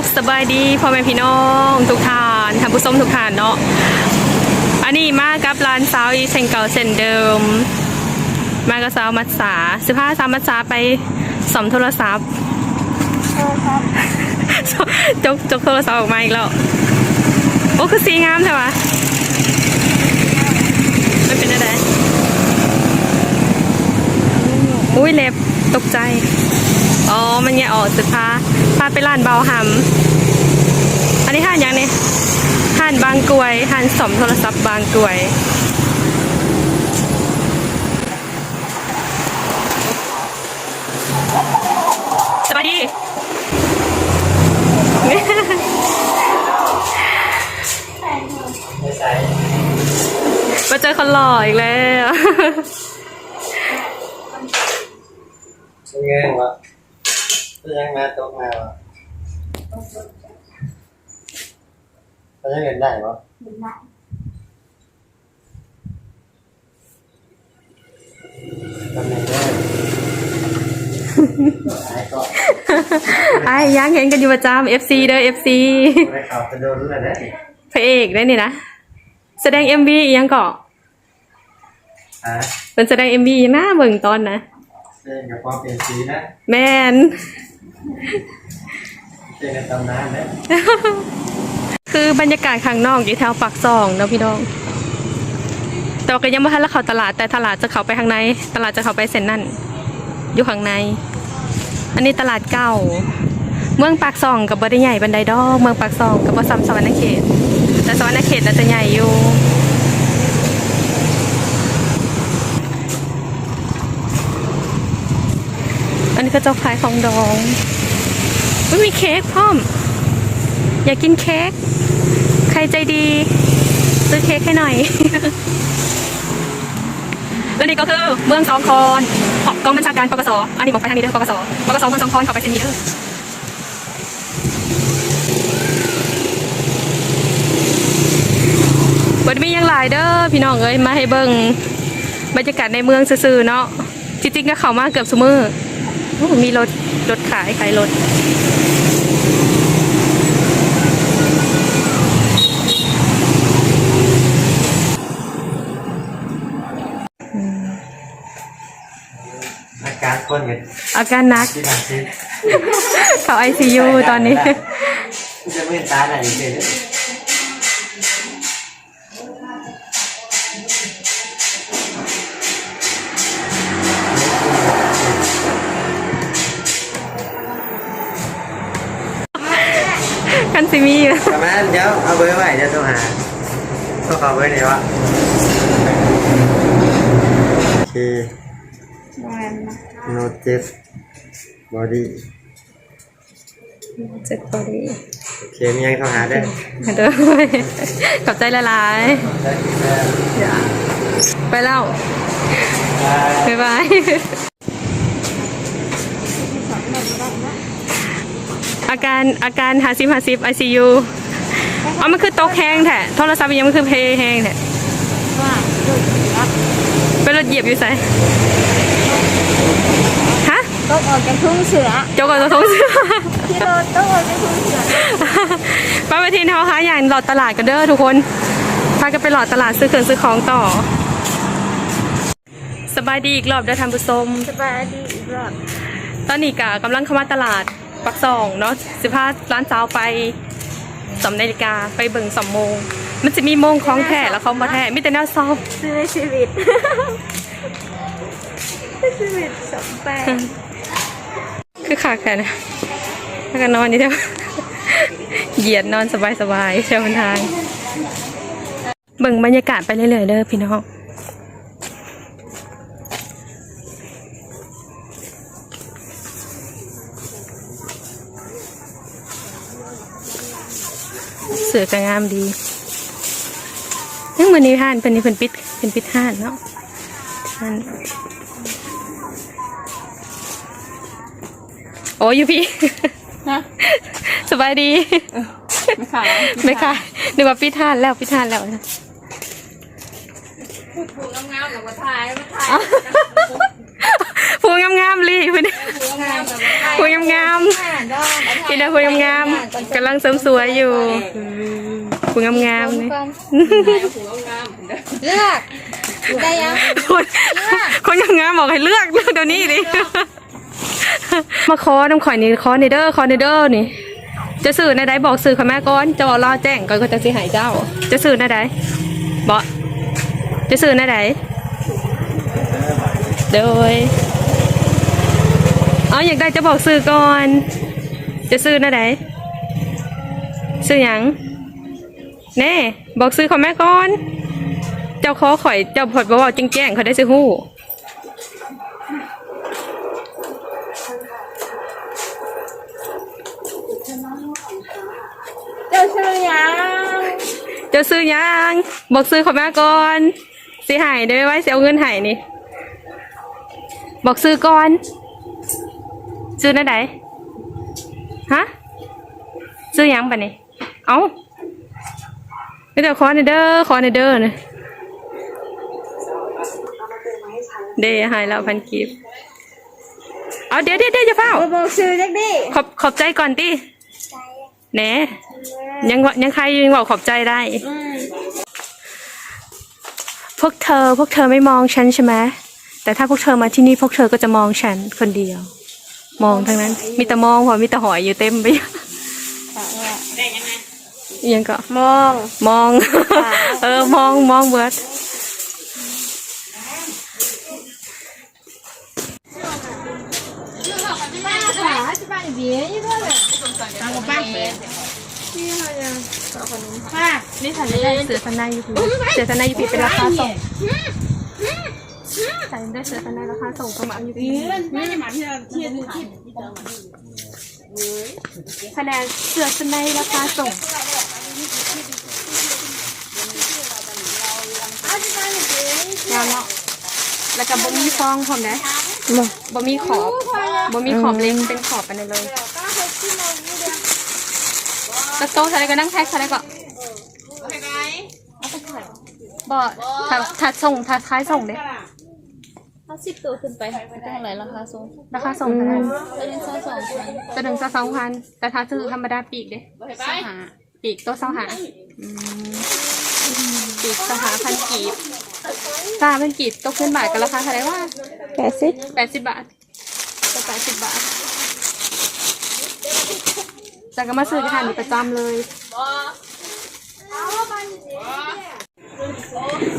สุขสบายดีพ่อแม่พี่น้องทุกท่านท่านผู้ชมทุกท่านเนาะอันนี้มากับร้านสาวอีเซนเก่าเส้นเดิม มากับสาวมัดสาสิบห้าสาวมัดสาไปสอมโทรศัพท์จกจกโทรศัพท์ออกมาอีกแล้วโอ้คือสีงามใช่ปะมันเป็นอะไรอุ้ยเล็บตกใจ อ๋อ มันแงะออกสุดพาพาไปร้านเบาหำอันนี้ห้านยังเนี่ยห้านบางกรวยห้านสมโทรศัพท์บางกรวยสวัสดีไม่ใส่มาเจอคนหล่ออีกแล้วไม่เงี้ยวะก็ยังมาตกมาวะก็ยังเงินได้ปะทำไงได้หายก่อนไอ้ยังเห็นกันอยู่ประจำ FC เด้อ FC ได้ข่าวไปโดนแล้วนะพระเอกได้นี่นะ แสดง MV อีกยังเกาะฮะเป็นแสดง MV หน้าเบิ่งตอนนะเล่นกับความเป็นสีนะ แมน เล่นในตำนานนะคือบรรยากาศข้างนอกอยู่แถวปากซองเนาะพี่น้อง แต่ว่าก็ยังไม่ทันแล้วเขาตลาดแต่ตลาดจะเข้าไปข้างใน ตลาดจะเข้าไปเซ็นนั่นอยู่ข้างใน อันนี้ตลาดเก่า เมืองปากซองกับบได้ใหญ่บันไดดอกเมืองปากซองกับบ่ซ้ำสวรรณเขต แต่สวรรณเขตน่าจะใหญ่อยู่ อันนี้ก็เจ้าขายของดองอุ๊ยมีเค้กพร้อม อยากกินเค้ก ใครใจดี ซื้อเค้กให้หน่อย และนี่ก็คือเมืองสองคอนของกองบัญชาการปกสอันนี้บอกไปทางนี้เด้อปกสปกสเมืองสองคอนเข้าไปเส้นนี้เด้อวันนี้ยังหลายเด้อพี่น้องเอ้ยมาให้เบิ่งบรรยากาศในเมืองซื่อๆเนาะจริงๆก็เข้ามาเกือบสมือ มีรถรถขายขายรถอาการคนกันอาการหนักที่ทางซีเขาไอซียูตอนนี้ จะไม่ตาไหนเฉย นซิมีอยู่ประมาณเดี๋ยวเอาเบอร์ไว้เดี๋ยวโทรหาโทรขอเบอร์ไหนวะโอเคโนเจ็บอดี้เจ็ดพอดีโอเคมียังโทรหาได้เด้อขอบใจละลายได้แล้วๆอย่าไปแล้วบ๊ายบาย อาการอาการหาซิมหาซิมไอซียูอ๋อมันคือโต๊ะแห้งแท้โทรศัพท์ยังมันคือเพย์แห้งแท้เป็นรถเหยียบอยู่ใส่ฮะต้องออกจากทุ่งเสือเจ้าก่อนจะทงเสื้อที่เราต้องออกจากทุ่งเสือป้าไปทีนเขาคะอย่างหลอดตลาดกันเด้อทุกคนพากันไปหลอดตลาดซื้อเครื่องซื้อของต่อสบายดีอีกรอบเด้อท่านผู้ชมสบายดีอีกรอบตอนนี้กะกำลังเข้ามาตลาด ปักซองเนาะสิพาร้านเจ้าไปสองนาฬิกาไปเบิ่งสองโมง มันจะมีโมงของแท้แล้วเขามาแท้มีแต่แนวซอฟซื้อในชีวิตชีวิตสมแปลงคือขาดแค่นะแล้วก็นอนนี่เดียวเหยียดนอนสบายๆเชียวบนทาง เบิ่งบรรยากาศไปเรื่อยๆเด้อพี่น้อง เสือกงามดียังวันนี้ห้านเป็นนี่เป็นปิดเป็นปิดห้านเนาะห้านโอ้ยอยู่พี่นะสบายดีไม่ขายไม่ค่ะนึกว่าปิดห้านแล้วปิดห้านแล้วนะผูงามๆหรือว่าถ่ายมาถ่าย พูงามๆลีเพื่อนผูงคุยงามๆกินได้คุยงามๆกำลังเสริมสวยอยู่คุยงามๆนี่เลือกได้ยังคนคนงามๆบอกให้เลือกเลือกเดี๋ยวนี้ดิมาขอน้ำข่อยนี่ขอเนเดอร์ขอเนเดอร์นี่จะสื่อในใดบอกสื่อเขาแม่ก่อนจะบอกรอแจ้งก่อนก็จะสิใหายเจ้า จะสื่อในใดบอกจะสื่อในใดโดย เอาอยากได้จะบอกสื่อก่อน จะซื้อในใดซื้อหยังแน่บอกซื้อเขาแม่ก่อน เจ้าขอข่อยเจ้าผดบอกว่าจริงแจ้งเขาได้ซื้อหู้เจ้าชื่อยังเจ้าซื้อหยังบอกซื้อเขาแม่ก่อนสิใหายได้ไหมไว้สิเอาเงินใหายนี่ บอกซื้อก่อน ซื้อในใดฮะซื้อหยังปะนี่เอาเดี๋ยวขอในเด้อขอในเด้อนะเดหายแล้วพันกีบเอาเดี๋ยวเดี๋ยวเดี๋ยวจะเฝ้าบอกชื่อจักดิขอบขอบใจก่อนติแหนยังว่ายังใครยังบอกขอบใจได้พวกเธอพวกเธอไม่มองฉันใช่ไหมแต่ถ้าพวกเธอมาที่นี่พวกเธอก็จะมองฉันคนเดียว มองทั้งนั้น มีแต่มองเพราะมีแต่หอยอยู่เต็มไปหมดยังก็มอง มอง เออ มอง มองเบิร์ดนี่ฉันได้เสือสนายยูพีเสือสนายยูพีเป็นราคาส่ง ฉันได้เสือสนายราคาส่งประมาณยูพีคะแนนเสือสนายราคาส่งยาวเนาะแล้วก็บ่มีฟองพร้อมนะบ่มีขอบบ่มีขอบเล็กเป็นขอบไปเลยแล้วโต๊ะอะไรก็นั่งแท็กอะไรก็บ่ถ้าถ้าส่งถ้าท้ายส่งเด้ ถ้าสิบตัวขึ้นไปเป็นเท่าไหร่ราคาสูงราคาส่งเท่าไหร่เป็นเท่าสองพันจะหนึ่งจะสองพันแต่ถ้าซื้อธรรมดาปีกเด้สหาปีกตัวเสาหาอืมปีกเสาหาพันกีบสามพันกีบตกขึ้นบาทกันราคาเท่าไหร่ว่าแปดสิบแปดสิบบาทจะแปดสิบบาทจากก็มาซื้อที่ทานอยู่ประจำเลย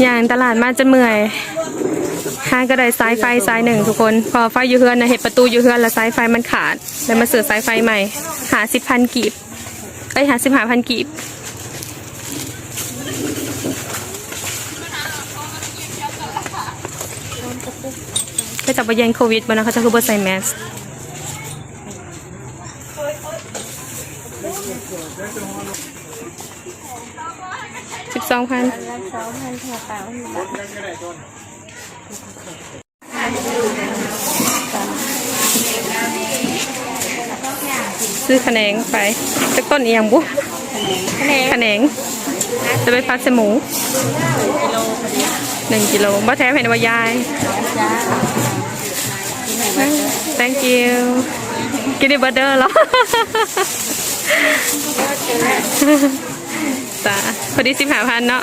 อย่างตลาดมาจะเมื่อย ห้างก็ได้สายไฟสายหนึ่งทุกคน พอไฟอยู่เฮือนนะเห็ดประตูอยู่เฮือนแล้วสายไฟมันขาดเลยมาเสือสายไฟใหม่ หาสิบพันกีบเอ้ยหาสิบหาพันกีบก็จะไปเย็นโควิดบ้านะเขาจะคือเบอร์ใส่แมสสิบสองพันสองพันแถวเปล่าอยู่ ซื้อขะแขนงไปสักต้นเอียงบุขะแขนงขะแขนงจะไปพัดใสหมูหนึ่งกิโลบ่แท้เห็นว่ายาย thank you กินดิเบอร์เดอร์เหรอจ้าพอดีสิบห้าพันเนาะ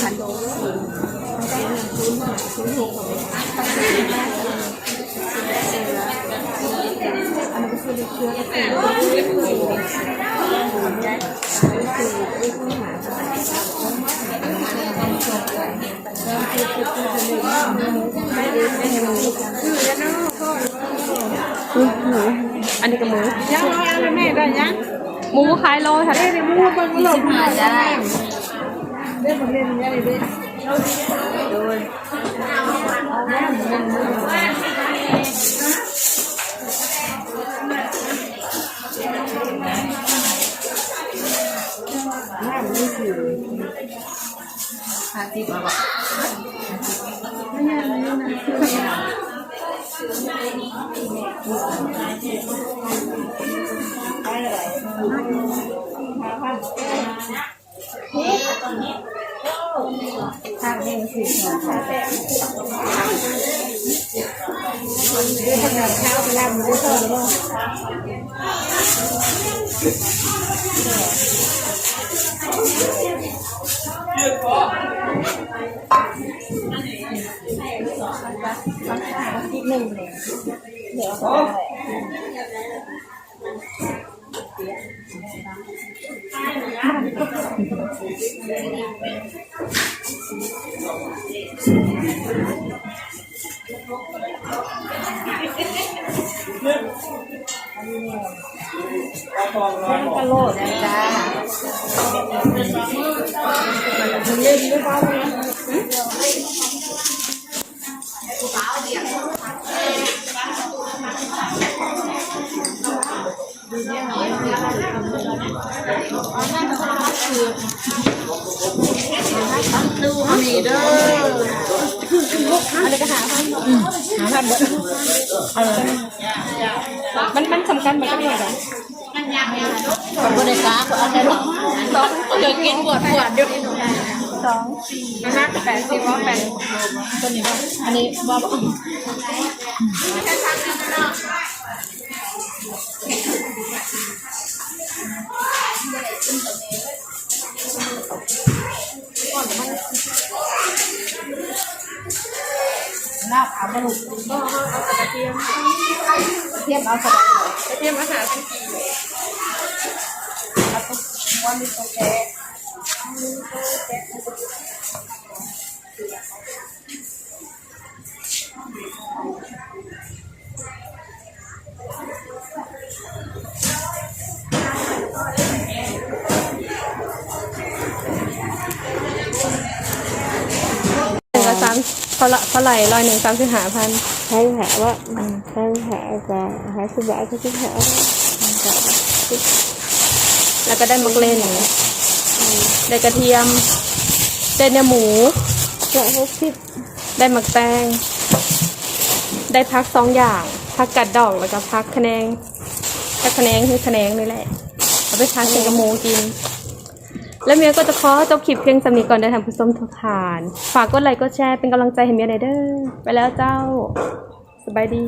แม่ได้ยังหมูขายโลค่ะได้หมูมันก็หลบมาได้เล่นเล่นเล่นเล่นโดยหาติบมาบอกไม่ยังไม่ยังนะ เลยทางเองสิทางแต่ขนาดข้าวเป็นลำด้วยเธอเนาะอีกหนึ่งเลยเดี๋ยว มันกระโลดนะจ้าเล่นด้วยบ้า งมันมันสำคัญมันก็ม่เหมือนกันบริการอะไรหรอกสองเดี๋ยวกินปวดปวดเดี๋ยวสองนะฮะแปดสิบว่าแปดตัวนี้ป่ะอันนี้ว่า ป่ะลาบเอาบลุกก็เอากระเทียมเทียมเอาสบายกระเทียมอาหารทันทีเอาตุ๊กวันนี้ตุ๊กแกห ท่าไหร่เท่าไหร่ร้อยหนึ่งสามสิบห้าพันใช้แผลว่าใช้แผลจะหาสุบะก็ใช้แผลแล้วก็ได้มักเล่นได้กระเทียม ได้เนื้อหมูจะหกสิบได้หมักแตง ได้พักสองอย่างพักกัดดอกแล้วก็พักคะแนงพักคะแนงคือคะแนงนี่แหละเอาไปพักกินกับหมูกิน แล้วเมียก็จะขอจบคลิปเพียงสำนีก่อนได้ทำผู้ชมทุกทาน ฝากกดไลค์กดแชร์เป็นกำลังใจให้เมียหน่อยเด้อไปแล้วเจ้า สบายดี